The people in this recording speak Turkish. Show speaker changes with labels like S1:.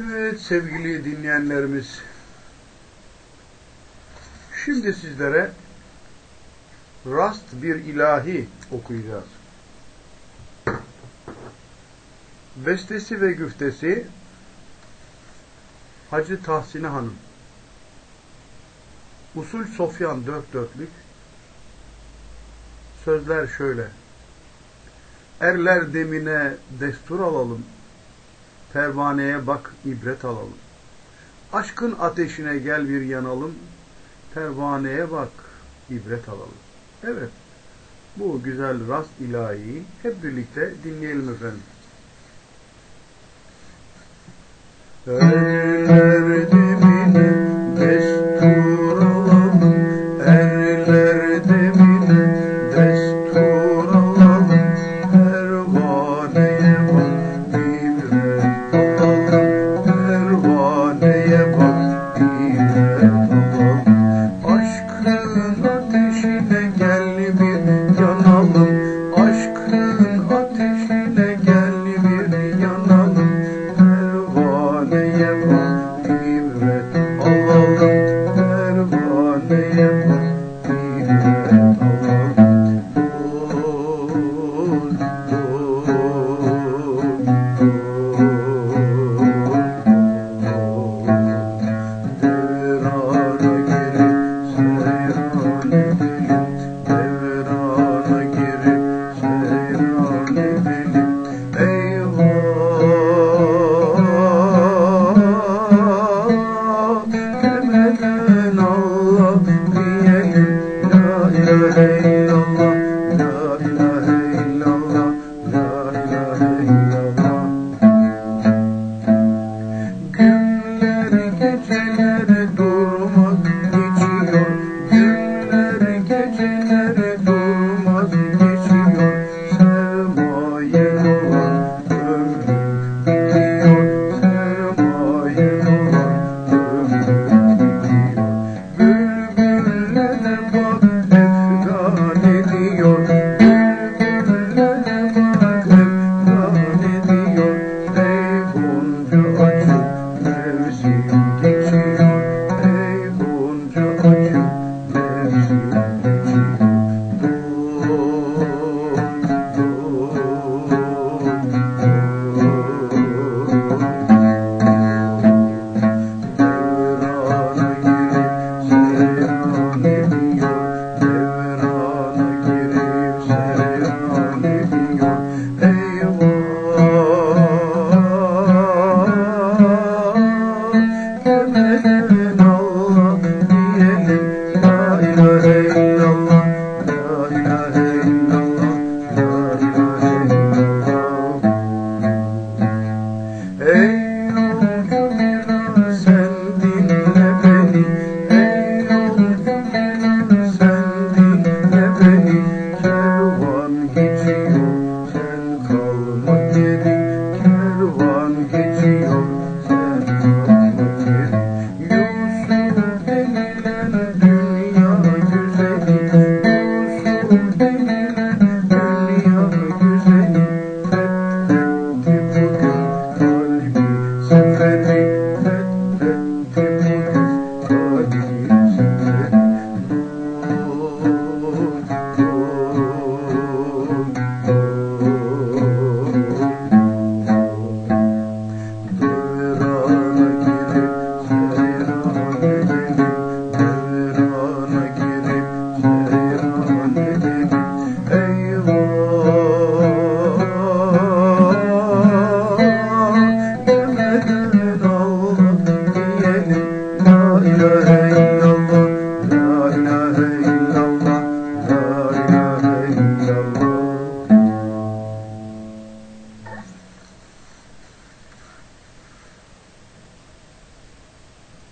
S1: Evet sevgili dinleyenlerimiz, şimdi sizlere rast bir ilahi okuyacağız. Bestesi ve güftesi Hacı Tahsine Hanım. Usul Sofyan dört dörtlük. Sözler şöyle. Erler demine destur alalım pervaneye bak ibret alalım. Aşkın ateşine gel bir yanalım, pervaneye bak ibret alalım. Evet, bu güzel rast ilahiyi hep birlikte dinleyelim efendim. Erdi Thank you.